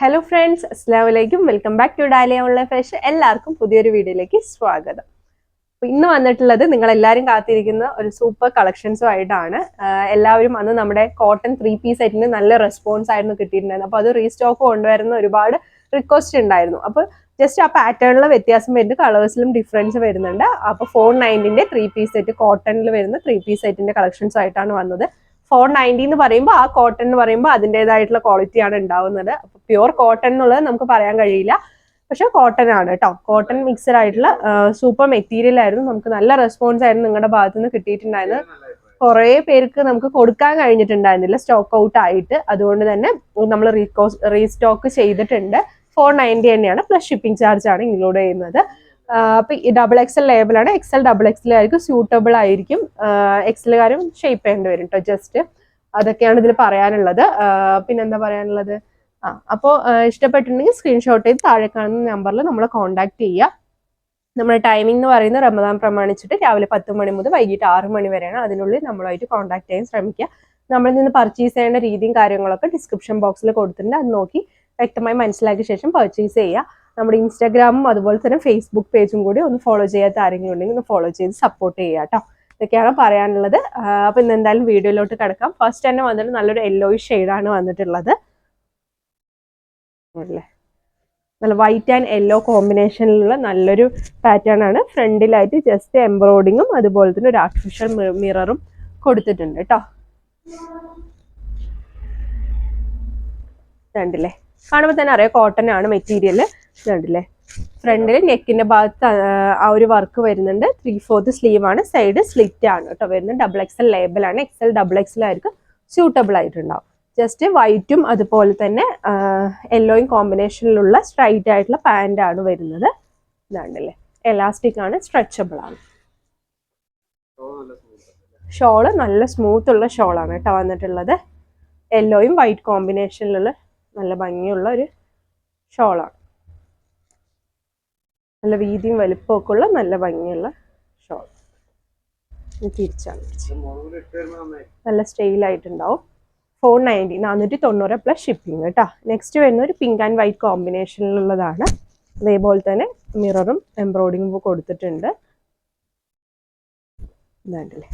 Hello friends അസ്ലാമലൈക്കും welcome back to ഡാലിയ ഉള്ള ഫ്രഷ് എല്ലാവർക്കും പുതിയൊരു വീഡിയോയിലേക്ക് സ്വാഗതം. ഇന്ന് വന്നിട്ടുള്ളത് നിങ്ങൾ എല്ലാവരും കാത്തിരിക്കുന്ന ഒരു സൂപ്പർ കളക്ഷൻസും ആയിട്ടാണ്. എല്ലാവരും അന്ന് നമ്മുടെ കോട്ടൺ ത്രീ പീസ് സെറ്റിന് നല്ല റെസ്പോൺസ് ആയിരുന്നു കിട്ടിയിട്ടുണ്ടായിരുന്നു അപ്പോൾ അത് റീസ്റ്റോക്ക് കൊണ്ടുവരുന്ന ഒരുപാട് റിക്വസ്റ്റ് ഉണ്ടായിരുന്നു. അപ്പോൾ ജസ്റ്റ് ആ പാറ്റേണിലെ വ്യത്യാസം വരുന്നുണ്ട്. കളേഴ്സിലും ഡിഫറൻസ് വരുന്നുണ്ട്. അപ്പോൾ ഫോർ നയന്റിന്റെ ത്രീ പീസ് സെറ്റ് കോട്ടണിൽ വരുന്ന ത്രീ പീസ് സെറ്റിന്റെ കളക്ഷൻസും ആയിട്ടാണ് വന്നത്. ഫോർ നയന്റി എന്ന് പറയുമ്പോൾ ആ കോട്ടൺ എന്ന് പറയുമ്പോൾ അതിന്റെതായിട്ടുള്ള ക്വാളിറ്റിയാണ് ഉണ്ടാവുന്നത്. അപ്പോൾ പ്യുവർ കോട്ടൺ എന്നുള്ളത് നമുക്ക് പറയാൻ കഴിയില്ല. പക്ഷെ കോട്ടൺ ആണ് കേട്ടോ കോട്ടൺ മിക്സഡ് ആയിട്ടുള്ള സൂപ്പർ മെറ്റീരിയൽ ആയിരുന്നു. നമുക്ക് നല്ല റെസ്പോൺസ് ആയിരുന്നു നിങ്ങളുടെ ഭാഗത്ത് നിന്ന് കിട്ടിയിട്ടുണ്ടായിരുന്നത്. കുറേ പേർക്ക് നമുക്ക് കൊടുക്കാൻ കഴിഞ്ഞിട്ടുണ്ടായിരുന്നില്ല. സ്റ്റോക്ക് ഔട്ട് ആയിട്ട്. അതുകൊണ്ട് തന്നെ നമ്മൾ റീസ്റ്റോക്ക് ചെയ്തിട്ടുണ്ട്. ഫോർ നയന്റി തന്നെയാണ്. പ്ലസ് ഷിപ്പിംഗ് ചാർജ് ആണ് ഇൻക്ലൂഡ് ചെയ്യുന്നത്. അപ്പൊ ഈ ഡബിൾ എക്സൽ ലേബിളാണ് എക്സൽ ഡബിൾ എക്സൽ ആയിരിക്കും സ്യൂട്ടബിൾ ആയിരിക്കും. എക്സലുകാരും ഷേപ്പ് ചെയ്യേണ്ടി വരും കേട്ടോ ജസ്റ്റ് അതൊക്കെയാണ് ഇതിൽ പറയാനുള്ളത്. പിന്നെന്താ പറയാനുള്ളത്? ആ അപ്പോൾ ഇഷ്ടപ്പെട്ടിട്ടുണ്ടെങ്കിൽ സ്ക്രീൻഷോട്ട് ചെയ്ത് താഴെ കാണുന്ന നമ്പറിൽ നമ്മൾ കോൺടാക്ട് ചെയ്യുക. നമ്മുടെ ടൈമിംഗ് എന്ന് പറയുന്നത് റമദാൻ പ്രമാണിച്ചിട്ട് രാവിലെ പത്ത് മണി മുതൽ വൈകിട്ട് ആറ് മണി വരെയാണ് അതിനുള്ളിൽ നമ്മളായിട്ട് കോൺടാക്ട് ചെയ്യാൻ ശ്രമിക്കുക. നമ്മളിൽ നിന്ന് പർച്ചേസ് ചെയ്യേണ്ട രീതിയും കാര്യങ്ങളൊക്കെ ഡിസ്ക്രിപ്ഷൻ ബോക്സിൽ കൊടുത്തിട്ടുണ്ട്. അത് നോക്കി വ്യക്തമായി മനസ്സിലാക്കിയ ശേഷം പർച്ചേസ് ചെയ്യുക. നമ്മുടെ ഇൻസ്റ്റാഗ്രാമും അതുപോലെ തന്നെ ഫേസ്ബുക്ക് പേജും കൂടി ഒന്ന് ഫോളോ ചെയ്യാത്ത ആരെങ്കിലും ഉണ്ടെങ്കിൽ ഒന്ന് ഫോളോ ചെയ്ത് സപ്പോർട്ട് ചെയ്യുക കേട്ടോ ഇതൊക്കെയാണ് പറയാനുള്ളത്. അപ്പോൾ ഇന്ന് എന്തായാലും വീഡിയോയിലോട്ട് കിടക്കാം. ഫസ്റ്റ് തന്നെ വന്നിട്ട് നല്ലൊരു യെല്ലോയിഷ് ഷെയ്ഡാണ് വന്നിട്ടുള്ളത്. നല്ല വൈറ്റ് ആൻഡ് യെല്ലോ കോമ്പിനേഷനിലുള്ള നല്ലൊരു പാറ്റേൺ ആണ്. ഫ്രണ്ടിലായിട്ട് ജസ്റ്റ് എംബ്രോയിഡിങ്ങും അതുപോലെ തന്നെ ഒരു ആർട്ടിഫിഷ്യൽ മിററും കൊടുത്തിട്ടുണ്ട് കേട്ടോ കണ്ടില്ലേ? കാണുമ്പോൾ തന്നെ അറിയാം കോട്ടൺ ആണ് മെറ്റീരിയൽ ഇതുണ്ടല്ലേ? ഫ്രണ്ടിൽ നെക്കിന്റെ ഭാഗത്ത് ആ ഒരു വർക്ക് വരുന്നുണ്ട്. ത്രീ ഫോർത്ത് സ്ലീവ് ആണ്. സൈഡ് സ്ലിറ്റ് ആണ് കേട്ടോ വരുന്നത്. ഡബിൾ എക്സ് എൽ ലേബൽ ആണ്. എൽ ഡബിൾ എക്സൽ ആയിരിക്കും സ്യൂട്ടബിൾ ആയിട്ടുണ്ടാവും. ജസ്റ്റ് വൈറ്റും അതുപോലെ തന്നെ യെല്ലോയും കോമ്പിനേഷനിലുള്ള സ്ട്രൈറ്റ് ആയിട്ടുള്ള പാന്റ് ആണ് വരുന്നത്. ഇതാണ്ടല്ലേ? എലാസ്റ്റിക് ആണ്. സ്ട്രെച്ചബിൾ ആണ്. ഷോൾ നല്ല സ്മൂത്ത് ഉള്ള ഷോളാണ് കേട്ടോ വന്നിട്ടുള്ളത്. യെല്ലോയും വൈറ്റ് കോമ്പിനേഷനിലുള്ള നല്ല ഭംഗിയുള്ള ഒരു ഷോളാണ്. നല്ല വീതിയും വലുപ്പമൊക്കെ ഉള്ള നല്ല ഭംഗിയുള്ള ഷോൾ. തിരിച്ചാണ്. നല്ല സ്റ്റൈലായിട്ടുണ്ടാവും ഫോർ നയന്റി നാനൂറ്റി തൊണ്ണൂറ് പ്ലസ് ഷിപ്പിംഗ് കേട്ടോ. നെക്സ്റ്റ് വരുന്ന ഒരു പിങ്ക് ആൻഡ് വൈറ്റ് കോമ്പിനേഷനിലുള്ളതാണ് അതേപോലെ തന്നെ മിററും എംബ്രോയിഡിങ്ങും കൊടുത്തിട്ടുണ്ട്. ഇതാണ്ടല്ലേ.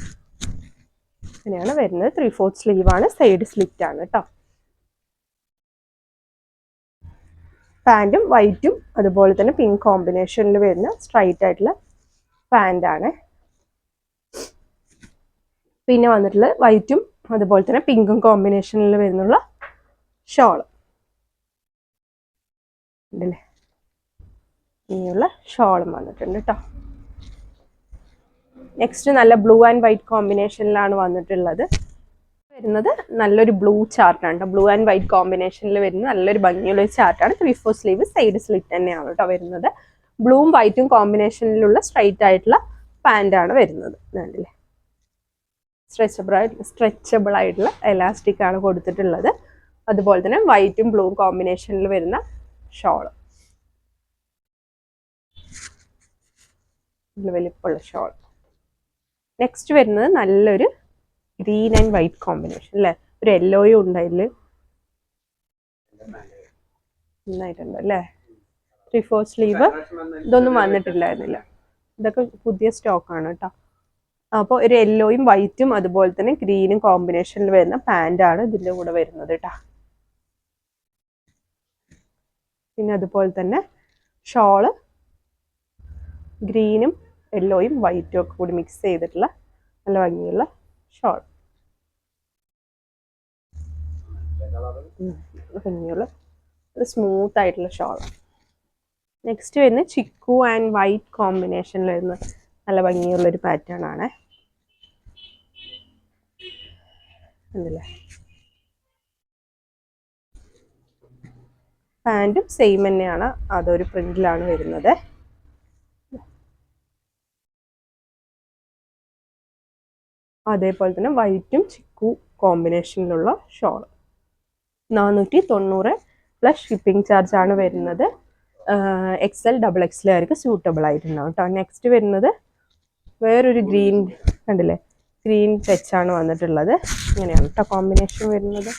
അങ്ങനെയാണ് വരുന്നത്. ത്രീ ഫോർത്ത് സ്ലീവാണ് സൈഡ് സ്ലിറ്റ് ആണ് കേട്ടോ. പാന്റും വൈറ്റും അതുപോലെ തന്നെ പിങ്ക് കോമ്പിനേഷനിൽ വരുന്ന സ്ട്രൈറ്റ് ആയിട്ടുള്ള പാന്റ് ആണ് പിന്നെ വന്നിട്ടുള്ളത് വൈറ്റും അതുപോലെ തന്നെ പിങ്കും കോമ്പിനേഷനിൽ വരുന്നുള്ള ഷോൾ. ഉണ്ടല്ലേ? ഇനിയുള്ള ഷോളും വന്നിട്ടുണ്ട് കേട്ടോ നെക്സ്റ്റ് നല്ല ബ്ലൂ ആൻഡ് വൈറ്റ് കോമ്പിനേഷനിലാണ് വന്നിട്ടുള്ളത്. വരുന്നത് നല്ലൊരു ബ്ലൂ ചാർട്ടാണ് ബ്ലൂ ആൻഡ് വൈറ്റ് കോമ്പിനേഷനിൽ വരുന്ന നല്ലൊരു ഭംഗിയുള്ള ഒരു ചാർട്ടാണ് three four sleeve side slit തന്നെയാണ് കേട്ടോ വരുന്നത്. ബ്ലൂവും വൈറ്റും കോമ്പിനേഷനിലുള്ള സ്ട്രൈറ്റ് ആയിട്ടുള്ള പാന്റ് ആണ് വരുന്നത്. കണ്ടില്ലേ സ്ട്രെച്ചബിൾ ആയിട്ട് സ്ട്രെച്ചബിൾ ആയിട്ടുള്ള എലാസ്റ്റിക് ആണ് കൊടുത്തിട്ടുള്ളത്. അതുപോലെ തന്നെ വൈറ്റും ബ്ലൂവും കോമ്പിനേഷനിൽ വരുന്ന ഷോൾ വലിപ്പമുള്ള ഷോൾ നെക്സ്റ്റ് വരുന്നത് നല്ലൊരു ഗ്രീൻ ആൻഡ് വൈറ്റ് കോമ്പിനേഷൻ അല്ലേ? ഒരു യെല്ലോയും ഉണ്ട് അതിൽ നന്നായിട്ടുണ്ട് അല്ലേ? ത്രീ ഫോർ സ്ലീവ് ഇതൊന്നും വന്നിട്ടില്ലായിരുന്നില്ല. ഇതൊക്കെ പുതിയ സ്റ്റോക്ക് ആണ് കേട്ടോ. അപ്പോൾ ഒരു യെല്ലോയും വൈറ്റും അതുപോലെ തന്നെ ഗ്രീനും കോമ്പിനേഷനിൽ വരുന്ന പാന്റാണ് ഇതിന്റെ കൂടെ വരുന്നത് കേട്ടോ. പിന്നെ അതുപോലെ തന്നെ ഷോൾ ഗ്രീനും യെല്ലോയും വൈറ്റും ഒക്കെ കൂടി മിക്സ് ചെയ്തിട്ടുള്ള നല്ല ഭംഗിയുള്ള ഷോൾ ഭംഗിയുള്ള സ്മൂത്ത് ആയിട്ടുള്ള ഷോളാണ് നെക്സ്റ്റ് വരുന്നത് ചിക്കു ആൻഡ് വൈറ്റ് കോമ്പിനേഷനിൽ വരുന്ന നല്ല ഭംഗിയുള്ള ഒരു പാറ്റേൺ ആണ്. ഉണ്ടല്ലേ പാന്റും സെയിം തന്നെയാണ്. അതൊരു പ്രിന്റിലാണ് വരുന്നത്. അതേപോലെ തന്നെ വൈറ്റും ചിക്കു കോമ്പിനേഷനിലുള്ള ഷോൾ. നാനൂറ്റി തൊണ്ണൂറ് പ്ലസ് ഷിപ്പിംഗ് ചാർജ് ആണ് വരുന്നത്. എക്സ് എൽ ഡബിൾ എക്സ് ആയിരിക്കും സ്യൂട്ടബിൾ ആയിട്ടുണ്ടാവും കേട്ടോ. നെക്സ്റ്റ് വരുന്നത് വേറൊരു ഗ്രീൻ കണ്ടില്ലേ? ഗ്രീൻ ടച്ച് ആണ് വന്നിട്ടുള്ളത്. ഇങ്ങനെയാണ് കേട്ടോ കോമ്പിനേഷൻ വരുന്നത്.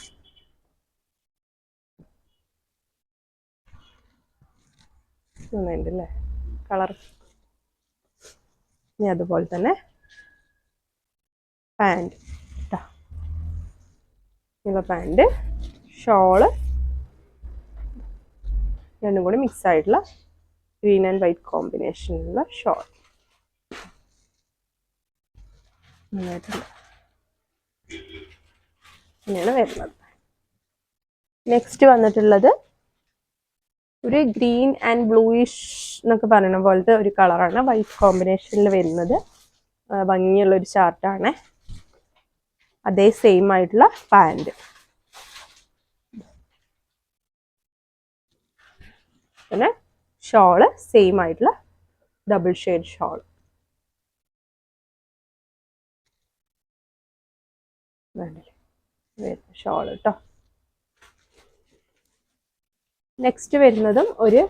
കളർ ഇനി അതുപോലെ തന്നെ പാന്റ്. കേട്ടോ ഇങ്ങനെയുള്ള പാന്റ് ഷോൾ. രണ്ടും കൂടി മിക്സ് ആയിട്ടുള്ള ഗ്രീൻ ആൻഡ് വൈറ്റ് കോമ്പിനേഷനിലുള്ള ഷോൾ. ാണ് വരുന്നത്. നെക്സ്റ്റ് വന്നിട്ടുള്ളത് ഒരു ഗ്രീൻ ആൻഡ് ബ്ലൂയിഷ് എന്നൊക്കെ പറയുന്ന പോലത്തെ ഒരു കളറാണ് വൈറ്റ് കോമ്പിനേഷനിൽ വരുന്നത്. ഭംഗിയുള്ള ഒരു ചാർട്ടാണ് അതേ സെയിം ആയിട്ടുള്ള പാന്റ് പിന്നെ ഷോൾ സെയിം ആയിട്ടുള്ള ഡബിൾ ഷെയ്ഡ് ഷോൾ ഷോൾ കേട്ടോ നെക്സ്റ്റ് വരുന്നതും ഒരു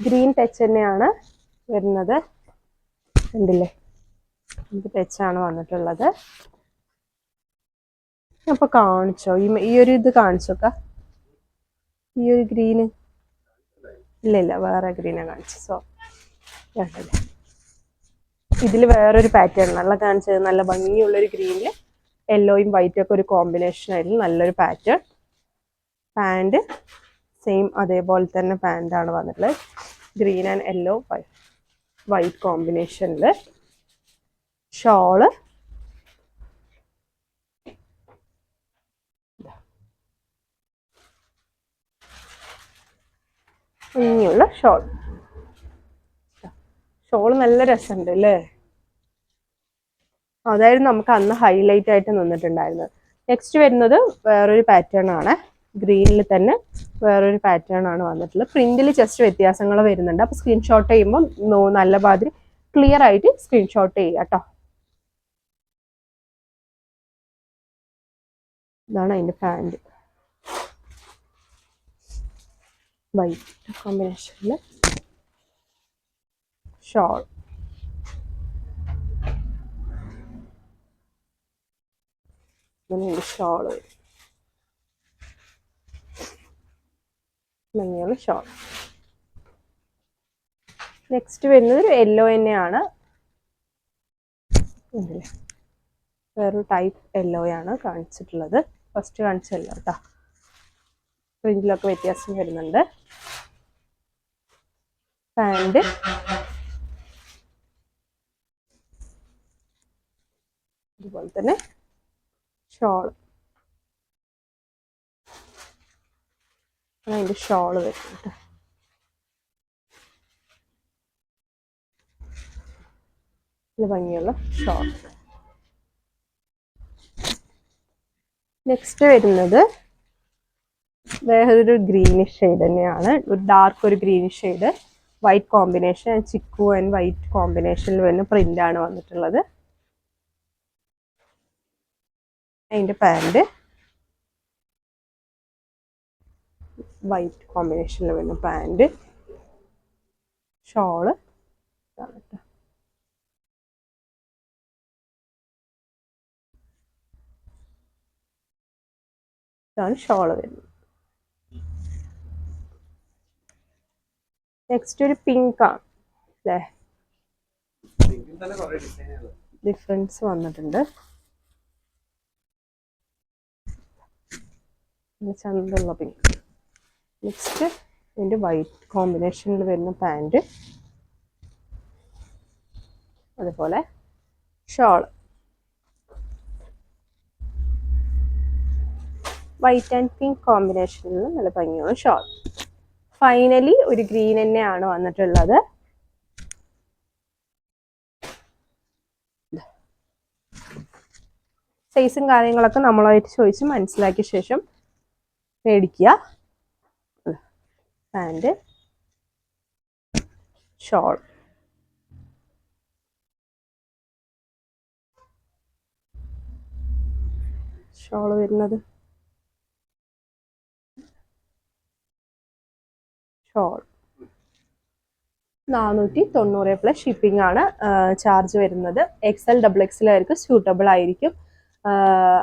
ഗ്രീൻ ടച്ച് തന്നെയാണ് വരുന്നത്. ഉണ്ടല്ലേ ടച്ചാണ് വന്നിട്ടുള്ളത്. അപ്പൊ കാണിച്ചോ. ഈ ഈ ഒരു ഇത് കാണിച്ചോക്ക. ഈ ഒരു ഗ്രീന്. ഇല്ല ഇല്ല വേറെ ഗ്രീനാ കാണിച്ചു സോ ഇതിൽ വേറൊരു പാറ്റേൺ നല്ല കാണിച്ചത് നല്ല ഭംഗിയുള്ള ഒരു ഗ്രീനിൽ യെല്ലോയും വൈറ്റും ഒക്കെ ഒരു കോമ്പിനേഷൻ ആയിരുന്നു. നല്ലൊരു പാറ്റേൺ പാന്റ് സെയിം അതേപോലെ തന്നെ പാന്റാണ് വന്നിട്ടുള്ളത്. ഗ്രീൻ ആൻഡ് യെല്ലോ വൈറ്റ് കോമ്പിനേഷനിൽ ഷോൾ ഇനിയുള്ള ഷോൾ. ഷോൾ നല്ല രസമുണ്ട് അല്ലേ അതായിരുന്നു നമുക്ക് അന്ന് ഹൈലൈറ്റ് ആയിട്ട് നിന്നിട്ടുണ്ടായിരുന്നത്. നെക്സ്റ്റ് വരുന്നത് വേറൊരു പാറ്റേൺ ആണ്. ഗ്രീനിൽ തന്നെ വേറൊരു പാറ്റേൺ ആണ് വന്നിട്ടുള്ളത്. പ്രിന്റിൽ ജസ്റ്റ് വ്യത്യാസങ്ങൾ വരുന്നുണ്ട്. അപ്പോൾ സ്ക്രീൻഷോട്ട് ചെയ്യുമ്പോൾ നല്ല മാതിരി ക്ലിയർ ആയിട്ട് സ്ക്രീൻഷോട്ട് ചെയ്യുക കേട്ടോ ഇതാണ് അതിന്റെ പാന്റ് വൈറ്റ് കോമ്പിനേഷനിൽ ഷോൾ ഇങ്ങനെയാണ് ഷോൾ മഞ്ഞയുള്ള ഷോൾ നെക്സ്റ്റ് വരുന്നത് ഒരു യെല്ലോ തന്നെയാണ് വേറൊരു ടൈപ്പ് യെല്ലോയാണ് കാണിച്ചിട്ടുള്ളത്. ഫസ്റ്റ് കാണിച്ചല്ലോ കേട്ടോ. പ്രിന്റിലൊക്കെ വ്യത്യാസം വരുന്നുണ്ട്. പാന്റ് അതുപോലെ തന്നെ ഷോൾ അതിന്റെ ഷോൾ വരുന്നുണ്ട്. ഇത് ഭംഗിയുള്ള ഷോൾ നെക്സ്റ്റ് വരുന്നത് വേറൊരു ഗ്രീനിഷ് ഷെയ്ഡ് തന്നെയാണ്. ഒരു ഡാർക്ക് ഒരു greenish shade white combination chikoo and white കോമ്പിനേഷനിൽ വരുന്ന പ്രിന്റ് ആണ് വന്നിട്ടുള്ളത്. അതിന്റെ പാന്റ് വൈറ്റ് കോമ്പിനേഷനിൽ വരുന്ന പാന്റ് ഷോൾ ഷോൾ വരുന്നത്. നെക്സ്റ്റ് ഒരു പിങ്ക് ആണ് അല്ലേ? ഡിഫറൻസ് വന്നിട്ടുണ്ട്. ചന്തുള്ള പിങ്ക് നെക്സ്റ്റ് ഇതിന്റെ വൈറ്റ് കോമ്പിനേഷനിൽ വരുന്ന പാന്റ് അതുപോലെ ഷോൾ വൈറ്റ് ആൻഡ് പിങ്ക് കോമ്പിനേഷനിൽ നല്ല ഭംഗിയുള്ള ഷോൾ ഫൈനലി ഒരു ഗ്രീൻ തന്നെയാണ് വന്നിട്ടുള്ളത്. സൈസും കാര്യങ്ങളൊക്കെ നമ്മളായിട്ട് ചോദിച്ച് മനസ്സിലാക്കിയ ശേഷം മേടിക്കുക. പാന്റ് ഷോൾ ഷോൾ വരുന്നത് ഷോൾ നാനൂറ്റി തൊണ്ണൂറ് പ്ലസ് ഷിപ്പിംഗ് ആണ് ചാർജ് വരുന്നത്. എക്സ് എൽ ഡബിൾ എക്സിലായിരിക്കും സ്യൂട്ടബിൾ ആയിരിക്കും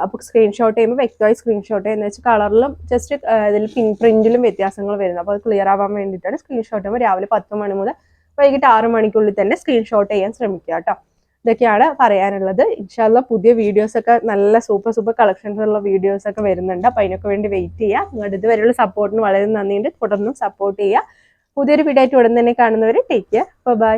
അപ്പോൾ സ്ക്രീൻഷോട്ട് ചെയ്യുമ്പോൾ വ്യക്തമായി സ്ക്രീൻഷോട്ട് ചെയ്യുന്ന വെച്ചാൽ കളറിലും ജസ്റ്റ് ഇതിൽ പിൻ പ്രിന്റിലും വ്യത്യാസങ്ങൾ വരുന്നു അപ്പോൾ അത് ക്ലിയർ ആവാൻ വേണ്ടിയിട്ടാണ് സ്ക്രീൻഷോട്ട് ചെയ്യുമ്പോൾ രാവിലെ പത്ത് മണി മുതൽ വൈകിട്ട് ആറ് മണിക്കുള്ളിൽ തന്നെ സ്ക്രീൻഷോട്ട് ചെയ്യാൻ ശ്രമിക്കുക കേട്ടോ ഇതൊക്കെയാണ് പറയാനുള്ളത്. ഇൻഷാല്ല പുതിയ വീഡിയോസ് ഒക്കെ നല്ല സൂപ്പർ സൂപ്പർ കളക്ഷൻസ് ഉള്ള വീഡിയോസ് ഒക്കെ വരുന്നുണ്ട്. അപ്പോൾ അതിനൊക്കെ വേണ്ടി വെയിറ്റ് ചെയ്യുക നിങ്ങളുടെ ഇതുവരെയുള്ള സപ്പോർട്ടിന് വളരെ നന്ദിയുണ്ട്. തുടർന്നും സപ്പോർട്ട് ചെയ്യുക പുതിയൊരു വീഡിയോ ആയിട്ട് ഉടൻ തന്നെ കാണുന്നവരെ ടേക്ക് കെയർ ബൈ